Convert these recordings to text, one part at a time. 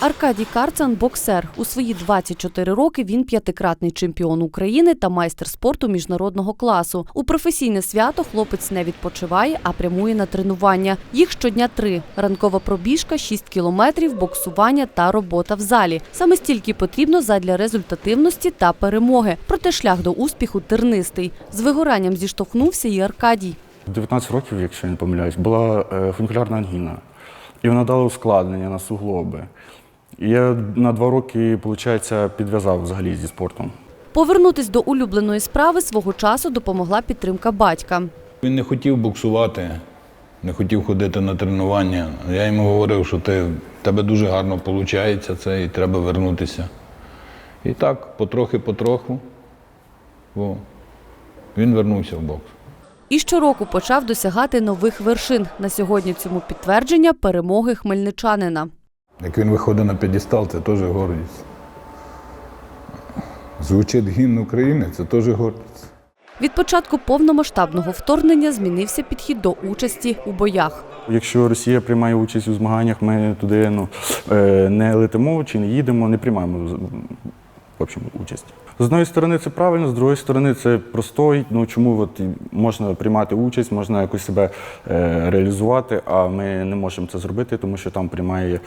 Аркадій Карцан боксер. У свої 24 роки він п'ятикратний чемпіон України та майстер спорту міжнародного класу. У професійне свято хлопець не відпочиває, а прямує на тренування. Їх щодня три: ранкова пробіжка, 6 кілометрів, боксування та робота в залі. Саме стільки потрібно задля результативності та перемоги. Проте шлях до успіху тернистий. З вигоранням зіштовхнувся і Аркадій. В 19 років, якщо я не помиляюсь, була е, фунікулярна ангіна. І вона дала ускладнення на суглоби. І я на два роки, виходить, підв'язав взагалі зі спортом. Повернутись до улюбленої справи свого часу допомогла підтримка батька. Він не хотів боксувати, не хотів ходити на тренування. Я йому говорив, що ти, в тебе дуже гарно виходить це і треба вернутися. І так, потрохи-потроху, він вернувся в бокс. І щороку почав досягати нових вершин. На сьогодні цьому підтвердження перемоги хмельничанина. Як він виходить на п'єдестал, це теж гордість. Звучить гімн України, це теж гордість. Від початку повномасштабного вторгнення змінився підхід до участі у боях. Якщо Росія приймає участь у змаганнях, ми туди ну, е, не летимо чи не їдемо, не приймаємо в общем, участь. З однієї сторони це правильно, з другої сторони це простой. Ну чому от можна приймати участь, можна якось себе е, реалізувати, а ми не можемо це зробити, тому що там приймає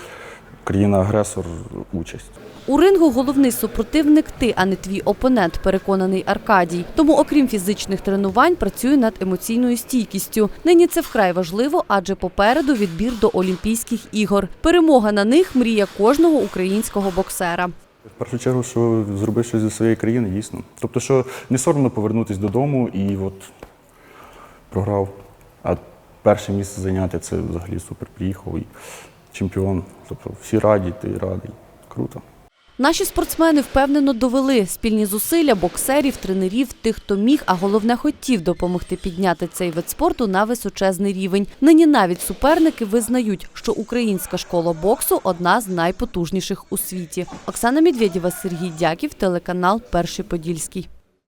країна-агресор участь. У рингу головний супротивник ти, а не твій опонент, переконаний Аркадій. Тому, окрім фізичних тренувань, працює над емоційною стійкістю. Нині це вкрай важливо, адже попереду відбір до Олімпійських ігор. Перемога на них мрія кожного українського боксера. В першу чергу, що зробити щось зі своєї країни, дійсно. Тобто, що не соромно повернутися додому і от програв. А перше місце зайняти це взагалі супер. Приїхав і чемпіон. Тобто всі раді, ти радий. Круто. Наші спортсмени впевнено довели спільні зусилля боксерів, тренерів, тих, хто міг, а головне хотів допомогти підняти цей вид спорту на височезний рівень. Нині навіть суперники визнають, що українська школа боксу одна з найпотужніших у світі. Оксана Медведєва, Сергій Дяків, телеканал Перший Подільський.